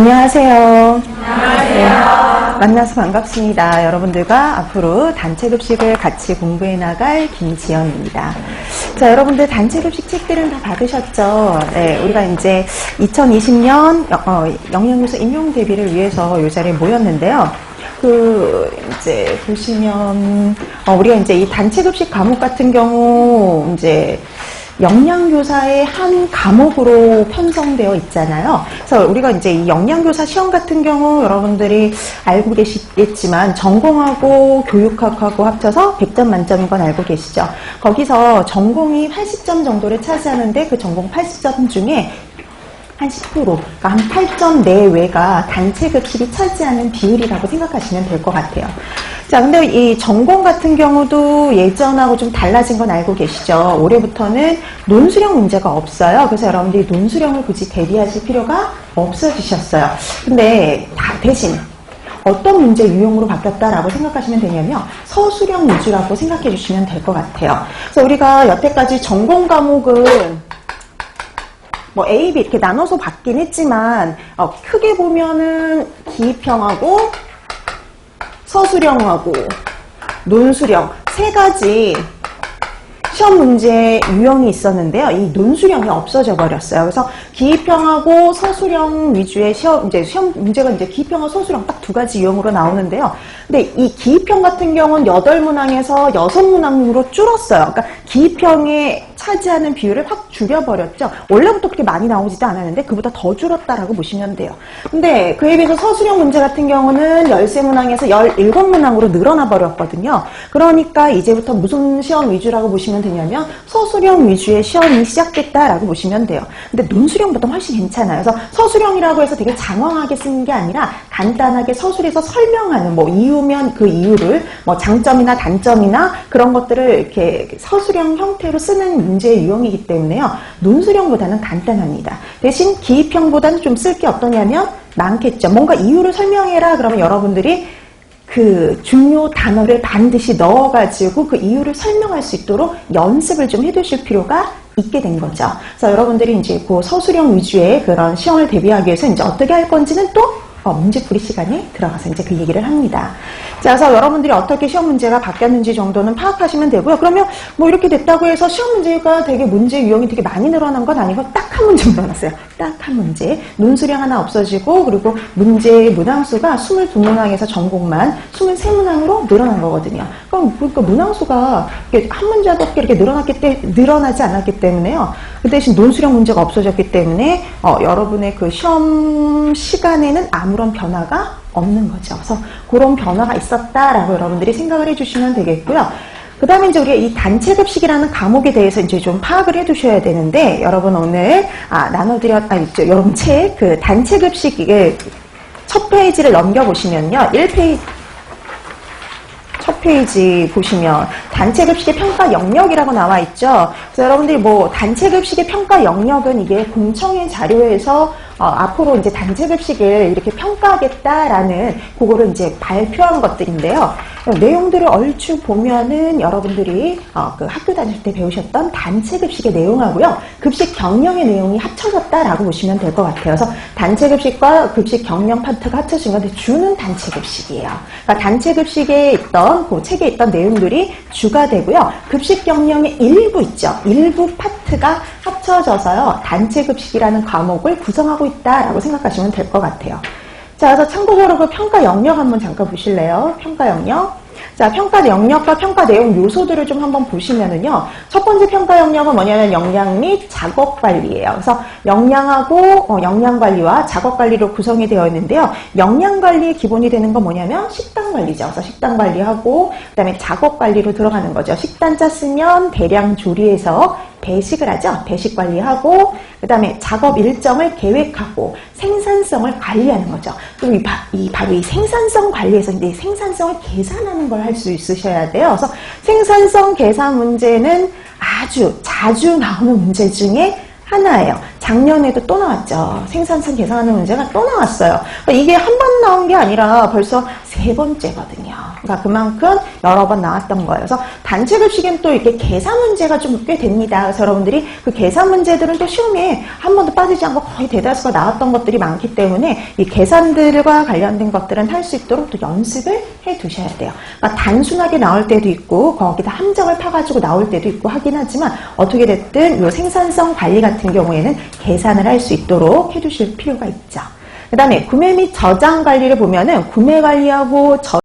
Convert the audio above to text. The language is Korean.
안녕하세요. 안녕하세요. 만나서 반갑습니다. 여러분들과 앞으로 단체 급식을 같이 공부해 나갈 김지연입니다. 자, 여러분들 단체 급식 책들은 다 받으셨죠? 네, 우리가 이제 2020년 어, 영양요소 임용 대비를 위해서 이 자리에 모였는데요. 그 이제 보시면 어, 우리가 이제 이 단체 급식 과목 같은 경우 이제 영양교사의 한 과목으로 편성되어 있잖아요. 그래서 우리가 이제 이 영양교사 시험 같은 경우 여러분들이 알고 계시겠지만 전공하고 교육학하고 합쳐서 100점 만점인 건 알고 계시죠? 거기서 전공이 80점 정도를 차지하는데 그 전공 80점 중에 한 10%, 그러니까 한 8점 내외가 단체 급식이 차지하는 비율이라고 생각하시면 될 것 같아요. 자, 근데 이 전공 같은 경우도 예전하고 좀 달라진 건 알고 계시죠? 올해부터는 논수령 문제가 없어요. 그래서 여러분들이 논수령을 굳이 대비하실 필요가 없어지셨어요. 근데 다 대신 어떤 문제 유형으로 바뀌었다라고 생각하시면 되냐면 서술형 위주라고 생각해 주시면 될 것 같아요. 그래서 우리가 여태까지 전공 과목은 뭐 A, B 이렇게 나눠서 받긴 했지만 어, 크게 보면은 기입형하고 서술형하고 논술형 세 가지 시험 문제 유형이 있었는데요. 이 논술형이 없어져 버렸어요. 그래서 기입형하고 서술형 위주의 시험 이제 시험 문제가 이제 기입형과 서술형 딱 두 가지 유형으로 나오는데요. 근데 이 기입형 같은 경우는 여덟 문항에서 여섯 문항으로 줄었어요. 그러니까 기입형에 차지하는 비율을 확 줄여버렸죠. 원래부터 그렇게 많이 나오지도 않았는데 그보다 더 줄었다라고 보시면 돼요. 근데 그에 비해서 서술형 문제 같은 경우는 13문항에서 17문항으로 늘어나 버렸거든요. 그러니까 이제부터 무슨 시험 위주라고 보시면 되냐면 서술형 위주의 시험이 시작됐다라고 보시면 돼요. 근데 논술형보다 훨씬 괜찮아요. 그래서 서술형이라고 해서 되게 장황하게 쓰는 게 아니라 간단하게 서술에서 설명하는 뭐 이유면 그 이유를 뭐 장점이나 단점이나 그런 것들을 이렇게 서술형 형태로 쓰는 문제의 유형이기 때문에요. 논술형보다는 간단합니다. 대신 기입형보다는 좀 쓸 게 어떠냐면 많겠죠. 뭔가 이유를 설명해라 그러면 여러분들이 그 중요 단어를 반드시 넣어가지고 그 이유를 설명할 수 있도록 연습을 좀 해두실 필요가 있게 된 거죠. 그래서 여러분들이 이제 그 서술형 위주의 그런 시험을 대비하기 위해서 이제 어떻게 할 건지는 또 어, 문제풀이 시간에 들어가서 이제 그 얘기를 합니다. 자, 그래서 여러분들이 어떻게 시험 문제가 바뀌었는지 정도는 파악하시면 되고요. 그러면 뭐 이렇게 됐다고 해서 시험 문제가 되게 문제 유형이 되게 많이 늘어난 건 아니고 딱 한 문제 늘어났어요. 딱한 문제. 논수량 하나 없어지고 그리고 문제의 문항수가 22문항에서 전공만 23문항으로 늘어난 거거든요. 그럼 그러니까 문항수가 한 문제밖에 이렇게 늘어났기 때 늘어나지 않았기 때문에요. 그 대신 논수량 문제가 없어졌기 때문에 어, 여러분의 그 시험 시간에는 아무런 변화가 없는 거죠. 그래서 그런 변화가 있었다라고 여러분들이 생각을 해주시면 되겠고요. 그 다음에 이제 우리가 이 단체급식이라는 과목에 대해서 이제 좀 파악을 해 두셔야 되는데, 여러분 오늘, 아, 나눠드렸, 아니, 저, 여러분 책, 그 단체급식, 이게 첫 페이지를 넘겨보시면요. 1페이지, 첫 페이지 보시면 단체 급식의 평가 영역이라고 나와 있죠. 그래서 여러분들이 뭐 단체 급식의 평가 영역은 이게 공청회 자료에서 어, 앞으로 이제 단체 급식을 이렇게 평가하겠다라는 그거를 이제 발표한 것들인데요. 내용들을 얼추 보면은 여러분들이 어, 그 학교 다닐 때 배우셨던 단체 급식의 내용하고요. 급식 경영의 내용이 합쳐졌다라고 보시면 될 것 같아요. 그래서 단체 급식과 급식 경영 파트가 합쳐진 건데 주는 단체 급식이에요. 그러니까 단체 급식에 있던 그 책에 있던 내용들이 주가 되고요. 급식 경영의 일부 있죠. 일부 파트 가 합쳐져서요. 단체 급식이라는 과목을 구성하고 있다라고 생각하시면 될 것 같아요. 자, 그래서 참고적으로 그 평가 영역 한번 잠깐 보실래요? 평가 영역. 자, 평가 영역과 평가 내용 요소들을 좀 한번 보시면은요. 첫 번째 평가 영역은 뭐냐면 역량 및 작업 관리예요. 그래서 역량하고 어, 역량 관리와 작업 관리로 구성이 되어 있는데요. 역량 관리의 기본이 되는 건 뭐냐면 식단 관리죠. 그래서 식단 관리하고 그다음에 작업 관리로 들어가는 거죠. 식단 짰으면 대량 조리해서 배식을 하죠. 배식 관리하고 그다음에 작업 일정을 계획하고 생산성을 관리하는 거죠. 그럼 이, 바, 이 바로 이 생산성 관리에서 이제 생산성을 계산하는 걸 할 수 있으셔야 돼요. 그래서 생산성 계산 문제는 아주 자주 나오는 문제 중에 하나예요. 작년에도 또 나왔죠. 생산성 계산하는 문제가 또 나왔어요. 그러니까 이게 한 번 나온 게 아니라 벌써 세 번째거든요. 그러니까 그만큼 여러 번 나왔던 거예요. 그래서 단체 급식엔 또 이렇게 계산 문제가 좀 꽤 됩니다. 그래서 여러분들이 그 계산 문제들은 또 시험에 한 번도 빠지지 않고 거의 대다수가 나왔던 것들이 많기 때문에 이 계산들과 관련된 것들은 할 수 있도록 또 연습을 해 두셔야 돼요. 그러니까 단순하게 나올 때도 있고 거기다 함정을 파가지고 나올 때도 있고 하긴 하지만 어떻게 됐든 이 생산성 관리 같은 경우에는 계산을 할 수 있도록 해두실 필요가 있죠. 그 다음에 구매 및 저장 관리를 보면은 구매 관리하고 저